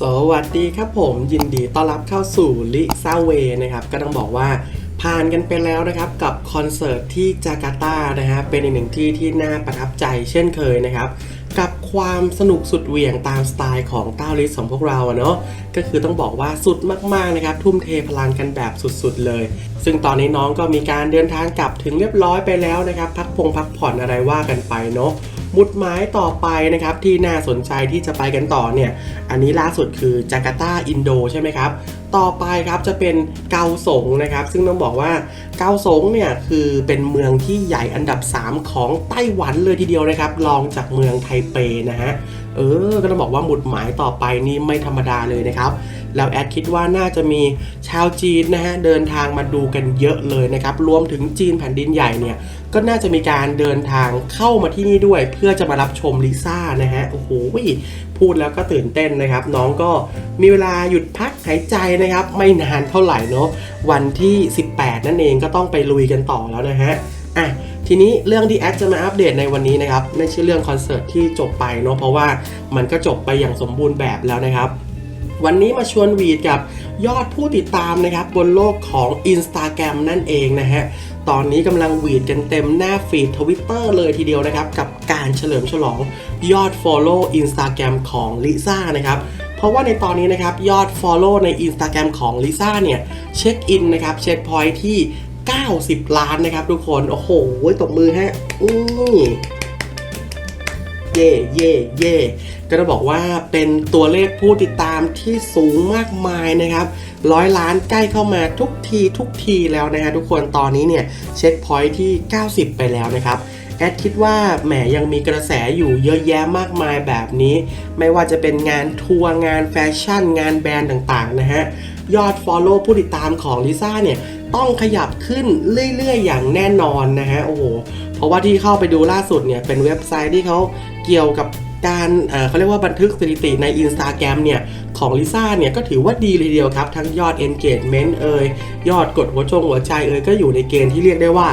สวัสดีครับผมยินดีต้อนรับเข้าสู่ลิซาเวนะครับก็ต้องบอกว่าผ่านกันไปแล้วนะครับกับคอนเสิร์ตที่จาการ์ตานะฮะเป็นอีกหนึ่งที่ที่น่าประทับใจเช่นเคยนะครับ กับความสนุกสุดเหวี่ยงตามสไตล์ของต้าลิสของพวกเราอะเนาะก็คือต้องบอกว่าสุดมากๆนะครับ ทุ่มเทพลังกันแบบสุดๆเลย ซึ่งตอนนี้น้องก็มีการเดินทางกลับถึงเรียบร้อยไปแล้วนะครับ พักพงพักผ่อนอะไรว่ากันไปเนาะ มุดหมายต่อไปนะครับที่น่าสนใจที่จะไปกันต่อเนี่ยอันนี้ล่าสุดคือจาการ์ตาอินโดใช่ไหมครับต่อไปครับจะเป็นเกาสงนะครับซึ่งต้องบอกว่าเกาสงเนี่ยคือเป็นเมืองที่ใหญ่อันดับ 3 ของไต้หวันเลยทีเดียวนะครับรองจากเมืองไทเปนะฮะ เออ ก็ต้องบอกว่าหมุดหมายต่อไปนี่ไม่ธรรมดาเลยนะครับ แล้วแอดคิดว่าน่าจะมีชาวจีนนะฮะเดินทางมาดูกันเยอะเลยนะครับ รวมถึงจีนแผ่นดินใหญ่เนี่ยก็น่าจะมีการเดินทางเข้ามาที่นี่ด้วย เพื่อจะมารับชมลิซ่านะฮะ โอ้โห พูดแล้วก็ตื่นเต้นนะครับ น้องก็มีเวลาหยุดพักหายใจนะครับ ไม่นานเท่าไหร่เนาะวันที่ 18 นั่นเองก็ต้องไปลุยกันต่อแล้วนะฮะอะ ทีนี้เรื่องที่แอดจะมาอัปเดตในวันนี้นะครับไม่ใช่เรื่องคอนเสิร์ตที่จบไปเนาะเพราะว่ามันก็จบไปอย่างสมบูรณ์แบบแล้วนะครับ วันนี้มาชวนวีดกับยอดผู้ติดตามนะครับ บนโลกของ Instagram นั่นเองนะฮะตอนนี้กำลังวีดกันเต็มหน้าฟีดทวิตเตอร์เลยทีเดียวนะครับ กับการเฉลิมฉลองยอด Follow Instagram ของลิซ่านะครับ เพราะว่าในตอนนี้นะครับ ยอด Follow ใน Instagram ของลิซ่าเนี่ย เช็คอินนะครับ เช็คพอยที่ 90 ล้านนะครับทุกคน โอ้โหตบมือฮะอือเย่เย่เย่ก็จะบอกว่าเป็นตัวเลขผู้ติดตามที่สูงมากมายนะครับร้อยล้านใกล้เข้ามาทุกทีทุกทีแล้วนะฮะทุกคนตอนนี้เนี่ยเช็คพอยท์ที่ 90 ไปแล้วนะครับแอดคิดว่าแหมยังมีกระแสอยู่เยอะแยะมากมายแบบนี้ ไม่ว่าจะเป็นงานทัวร์งานแฟชั่น งานแบรนด์ต่างๆนะฮะ ยอด Follow ผู้ติดตามของลิซ่าเนี่ยต้องขยับขึ้นเรื่อยๆ อย่างแน่นอนนะฮะโอ้โหเพราะว่าที่เข้าไปดูล่าสุดเนี่ยเป็นเว็บไซต์ที่เขาเกี่ยวกับการเเขาเรียกว่าบันทึกสถิติใน Instagram เนี่ยของลิซ่าเนี่ยก็ถือว่าดีเลยเดียวครับ ทั้งยอด engagement เอ่ยยอดกดหัวจงหัวใจเอ่ยก็อยู่ในเกณฑ์ที่เรียกได้ว่า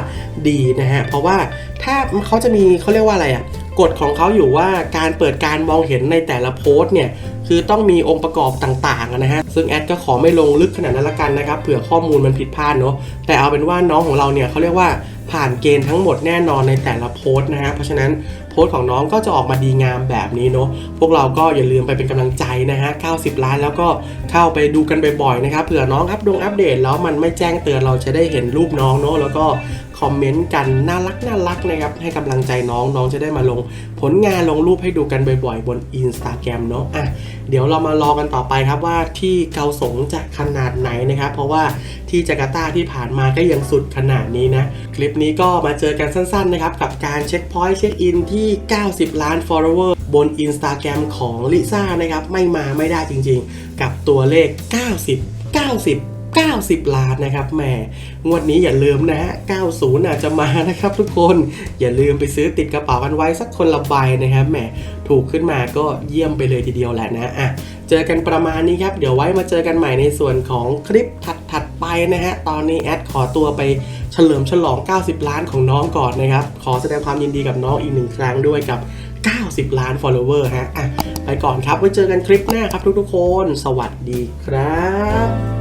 ดีนะฮะ เพราะว่าถ้าเขาจะมีเขาเรียกว่าอะไรอะ่ะกฎของเขาอยู่ว่าการเปิดการมองเห็นในแต่ละโพสต์เนี่ย คือต้องมีองค์ประกอบต่างๆนะฮะซึ่งแอดก็ขอไม่ลงลึกขนาดนั้นละกันนะครับเผื่อข้อมูลมันผิดพลาดเนาะแต่เอาเป็นว่าน้องของเราเนี่ยเขาเรียกว่าผ่านเกณฑ์ทั้งหมดแน่นอนในแต่ละโพสต์นะฮะเพราะฉะนั้นโพสต์ของน้องก็จะออกมาดีงามแบบนี้เนาะพวกเราก็อย่าลืมไปเป็นกำลังใจนะฮะ 90 ล้านแล้วก็เข้าไปดูกันบ่อยๆนะครับเผื่อน้องอัปดงอัปเดตแล้วมันไม่แจ้งเตือนเราจะได้เห็นรูปน้องเนาะแล้วก็คอมเมนต์กันน่ารักน่ารักนะครับให้กำลังใจน้องน้องจะได้มาลงผลงานลงรูปให้ดูกันบ่อยๆ บน Instagram เนาะอะเดี๋ยวเรามารอกันต่อไปครับว่าที่เกาสงจะขนาดไหนนะครับ เพราะว่าที่จาการ์ตาที่ผ่านมาก็ยังสุดขนาดนี้นะ คลิปนี้ก็มาเจอกันสั้นๆนะครับ กับการเช็คพอยต์เช็คอินที่ 90 ล้าน follower บน Instagram ของลิซ่านะครับ ไม่มาไม่ได้จริงๆ กับตัวเลข 90 90 90 ล้านนะครับแหมงวดนี้อย่าลืมนะฮะ 90 อาจจะมานะครับทุกคน อย่าลืมไปซื้อติดกระเป๋ากันไว้สักคนละใบนะครับแหมถูกขึ้นมาก็เยี่ยมไปเลยทีเดียวแหละนะอะเจอกันประมาณนี้ครับ เดี๋ยวไว้มาเจอกันใหม่ในส่วนของคลิปถัดๆไปนะฮะ ตอนนี้แอดขอตัวไปเฉลิมฉลอง 90 ล้านของน้องก่อนนะครับ ขอแสดงความยินดีกับน้องอีกหนึ่งครั้งด้วยกับ 90 ล้าน follower ฮะอะไปก่อนครับ ไว้เจอกันคลิปหน้าครับทุกๆคน สวัสดีครับ